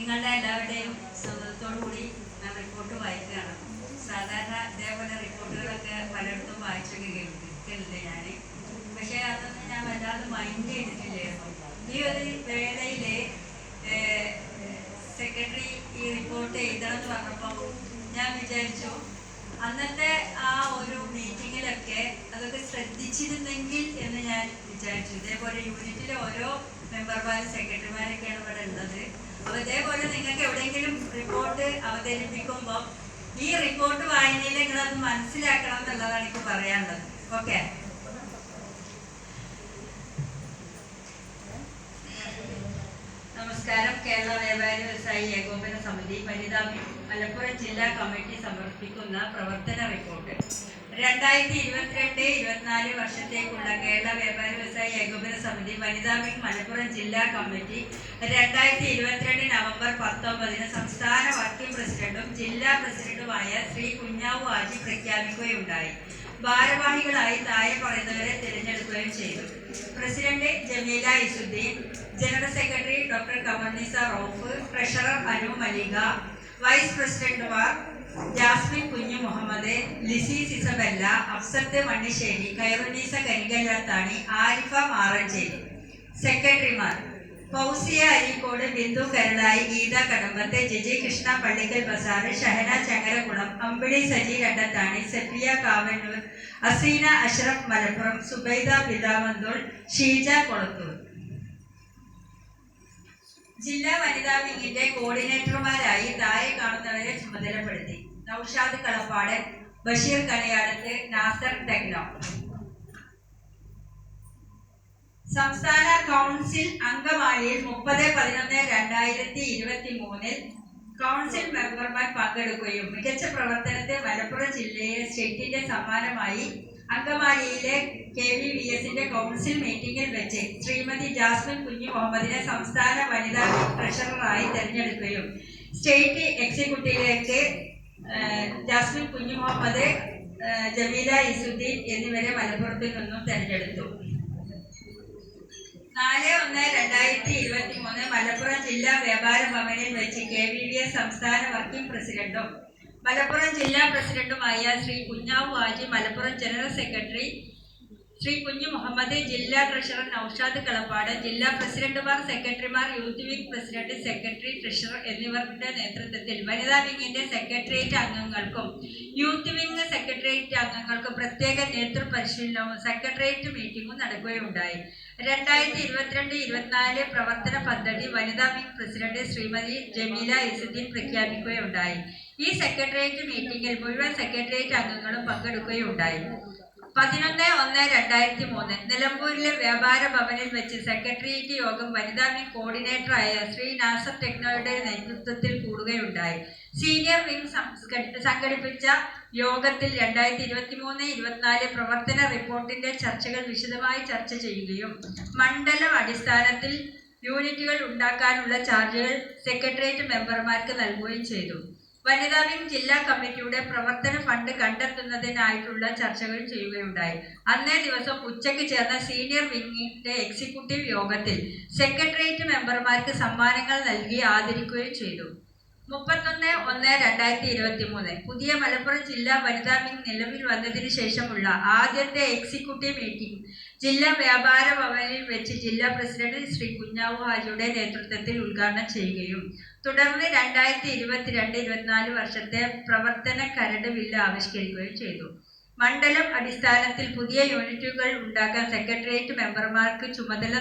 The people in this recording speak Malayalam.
നിങ്ങളുടെ എല്ലാവരുടെയും കൂടി ഞാൻ റിപ്പോർട്ട് വായിക്കുകയാണ്. സാധാരണ ഇതേപോലെ റിപ്പോർട്ടുകളൊക്കെ പലയിടത്തും വായിച്ചൊക്കെ കേൾക്കുന്നില്ല ഞാൻ പക്ഷേ അതൊന്നും ഞാൻ വല്ലാതെ മൈൻഡ് ചെയ്തിട്ടില്ലായിരുന്നു ഈ ഒരു വേളയിലെ സെക്രട്ടറി ഈ റിപ്പോർട്ട് എഴുതണം എന്ന് പറഞ്ഞപ്പോൾ ഞാൻ വിചാരിച്ചു അന്നത്തെ ആ ഒരു മീറ്റിങ്ങിലൊക്കെ അതൊക്കെ ശ്രദ്ധിച്ചിരുന്നെങ്കിൽ എന്ന് ഞാൻ വിചാരിച്ചു. ഇതേപോലെ യൂണിറ്റിലെ ഓരോ മെമ്പർമാരും സെക്രട്ടറിമാരൊക്കെയാണ് ഇവിടെ ഉള്ളത്. അപ്പൊ ഇതേപോലെ നിങ്ങൾക്ക് എവിടെയെങ്കിലും റിപ്പോർട്ട് അവതരിപ്പിക്കുമ്പോൾ ഈ റിപ്പോർട്ട് വായനയിൽ നിങ്ങൾ അത് മനസ്സിലാക്കണം എന്നുള്ളതാണ് എനിക്ക് പറയാനുള്ളത്. ഓക്കെ നമസ്കാരം. കേരള വ്യാപാരി വ്യവസായി ഏകോപന സമിതി വനിതാ മലപ്പുറം ജില്ലാ കമ്മിറ്റി സമർപ്പിക്കുന്ന പ്രവർത്തന റിപ്പോർട്ട്. രണ്ടായിരത്തി ഇരുപത്തിരണ്ട് ഇരുപത്തിനാല് വർഷത്തേക്കുള്ള കേരള വ്യാപാര വ്യവസായി ഏകോപന സമിതി വനിതാ വിംഗ് മലപ്പുറം ജില്ലാ കമ്മിറ്റി രണ്ടായിരത്തി ഇരുപത്തിരണ്ട് നവംബർ പത്തൊമ്പതിന് സംസ്ഥാന വർക്കിംഗ് പ്രസിഡന്റും ജില്ലാ പ്രസിഡന്റുമായ ശ്രീ കുഞ്ഞാവു ആജി പ്രഖ്യാപിക്കുകയുണ്ടായി. ഭാരവാഹികളായി താഴെ പറയുന്നവരെ തിരഞ്ഞെടുക്കുകയും ചെയ്തു. President Jameela Isuddeen general secretary doctor Qamarunnisa Rauf treasurer Anu Malika vice പ്രസിഡന്റുമാർ ജാസ്മിൻ കുഞ്ഞു മുഹമ്മദ് ലിസി സിസബല്ല അഫ്സത്ത് മണ്ണിശ്ശേരി കൈറുനീസ കരിങ്കല്ലാത്താണി ആരിഫ മാറഞ്ചേരി. സെക്രട്ടറിമാർ ഫൗസിയ അരീക്കോട് ബിന്ദു കരളായി ഗീത കടമ്പത്ത് ജിജി കൃഷ്ണ പള്ളിക്കൽ ബസാർ ഷഹന ചങ്ങരകുളം അമ്പിളി സജി രണ്ടത്താണി സെഫിയ കാവന്നൂർ അസീന അഷ്റഫ് മലപ്പുറം സുബൈദ പിതാമന്തോൾ ഷീജ കൊളത്തൂർ. ജില്ലാ വനിതാ വിങ്ങിന്റെ കോർഡിനേറ്റർമാരായി താഴെ കാണുന്നവരെ ചുമതലപ്പെടുത്തി. നൌഷാദ് കളപ്പാട് ബഷീർ കണിയാടത്ത് നാസർ ടെക്നോ സംസ്ഥാന കൗൺസിൽ അംഗമാലിയിൽ മുപ്പത് പതിനൊന്ന് രണ്ടായിരത്തി ഇരുപത്തി മൂന്നിൽ കൗൺസിൽ മെമ്പർമാർ പങ്കെടുക്കുകയും മികച്ച പ്രവർത്തനത്തെ മലപ്പുറം ജില്ലയിലെ സ്റ്റേറ്റിന്റെ സമ്മാനമായി അങ്കമാലിയിലെ കെ വി വി എസിന്റെ കൗൺസിൽ മീറ്റിംഗിൽ വെച്ച് ശ്രീമതി ജാസ്മിൻ കുഞ്ഞു മുഹമ്മദിനെ സംസ്ഥാന വനിതാ ട്രഷററായി തെരഞ്ഞെടുക്കുകയും സ്റ്റേറ്റ് എക്സിക്യൂട്ടീവിലേക്ക് ജാസ്മിൻ കുഞ്ഞു മുഹമ്മദ് ജമീല ഇസുദ്ദീൻ എന്നിവരെ മലപ്പുറത്തിൽ നിന്നും തെരഞ്ഞെടുത്തു. നാല് ഒന്ന് രണ്ടായിരത്തി ഇരുപത്തി മൂന്ന് മലപ്പുറം ജില്ലാ വ്യാപാര ഭവനിൽ വെച്ച് കെ വി വി എസ് സംസ്ഥാന വർക്കിംഗ് പ്രസിഡന്റും മലപ്പുറം ജില്ലാ പ്രസിഡന്റുമായ ശ്രീ കുഞ്ഞാവു ആജി മലപ്പുറം ജനറൽ സെക്രട്ടറി ശ്രീ കുഞ്ഞു മുഹമ്മദ് ജില്ലാ ട്രഷറർ നൌഷാദ് കളപ്പാട് ജില്ലാ പ്രസിഡന്റുമാർ സെക്രട്ടറിമാർ youth wing president secretary treasurer എന്നിവരുടെ നേതൃത്വത്തിൽ വനിതാ വിംഗിന്റെ സെക്രട്ടേറിയറ്റ് അംഗങ്ങൾക്കും യൂത്ത് വിംഗ് സെക്രട്ടേറിയറ്റ് അംഗങ്ങൾക്കും പ്രത്യേക നേതൃ പരിശീലനവും സെക്രട്ടേറിയറ്റ് മീറ്റിംഗും നടക്കുകയുണ്ടായി. രണ്ടായിരത്തി ഇരുപത്തിരണ്ട് ഇരുപത്തിനാല് പ്രവർത്തന പദ്ധതി വനിതാ വിംഗ് പ്രസിഡന്റ് ശ്രീമതി ജമീല ഇസുദ്ദീൻ പ്രഖ്യാപിക്കുകയുണ്ടായി. ഈ സെക്രട്ടേറിയറ്റ് മീറ്റിംഗിൽ മുഴുവൻ സെക്രട്ടേറിയറ്റ് അംഗങ്ങളും പങ്കെടുക്കുകയുണ്ടായി. പതിനൊന്ന് ഒന്ന് രണ്ടായിരത്തി മൂന്ന്. നിലമ്പൂരിലെ വ്യാപാര ഭവനിൽ വെച്ച് സെക്രട്ടേറിയറ്റ് യോഗം വനിതാ വിംഗ് കോർഡിനേറ്ററായ ശ്രീ നാസർ ടെക്നോയുടെ നേതൃത്വത്തിൽ കൂടുകയുണ്ടായി. സീനിയർ വിംഗ് സംഘടിപ്പിച്ച യോഗത്തിൽ രണ്ടായിരത്തി ഇരുപത്തി മൂന്ന് ഇരുപത്തിനാല് പ്രവർത്തന റിപ്പോർട്ടിന്റെ ചർച്ചകൾ വിശദമായി ചർച്ച ചെയ്യുകയും മണ്ഡലം അടിസ്ഥാനത്തിൽ യൂണിറ്റുകൾ ഉണ്ടാക്കാനുള്ള ചാർജുകൾ സെക്രട്ടേറിയറ്റ് മെമ്പർമാർക്ക് നൽകുകയും ചെയ്തു. വനിതാ വിംഗ് ജില്ലാ കമ്മിറ്റിയുടെ പ്രവർത്തന ഫണ്ട് കണ്ടെത്തുന്നതിനായിട്ടുള്ള ചർച്ചകൾ ചെയ്യുകയുണ്ടായി. അന്നേ ദിവസം ഉച്ചയ്ക്ക് ചേർന്ന സീനിയർ വിംഗിന്റെ എക്സിക്യൂട്ടീവ് യോഗത്തിൽ സെക്രട്ടേറിയറ്റ് മെമ്പർമാർക്ക് സമ്മാനങ്ങൾ നൽകി ആദരിക്കുകയും ചെയ്തു. മുപ്പത്തൊന്ന് ഒന്ന് രണ്ടായിരത്തി ഇരുപത്തി മൂന്ന് പുതിയ മലപ്പുറം ജില്ലാ വനിതാ വിംഗ് നിലവിൽ വന്നതിന് ശേഷമുള്ള ആദ്യത്തെ എക്സിക്യൂട്ടീവ് മീറ്റിംഗ് ജില്ലാ വ്യാപാര ഭവനിൽ വെച്ച് ജില്ലാ പ്രസിഡന്റ് ശ്രീ കുഞ്ഞാവു ഹാജിയുടെ നേതൃത്വത്തിൽ ഉദ്ഘാടനം ചെയ്യുകയും തുടർന്ന് രണ്ടായിരത്തി ഇരുപത്തിരണ്ട് ഇരുപത്തിനാല് വർഷത്തെ പ്രവർത്തന കരട് ബില്ല് ആവിഷ്കരിക്കുകയും ചെയ്തു. മണ്ഡലം അടിസ്ഥാനത്തിൽ പുതിയ യൂണിറ്റുകൾ ഉണ്ടാക്കാൻ സെക്രട്ടേറിയറ്റ് മെമ്പർമാർക്ക് ചുമതല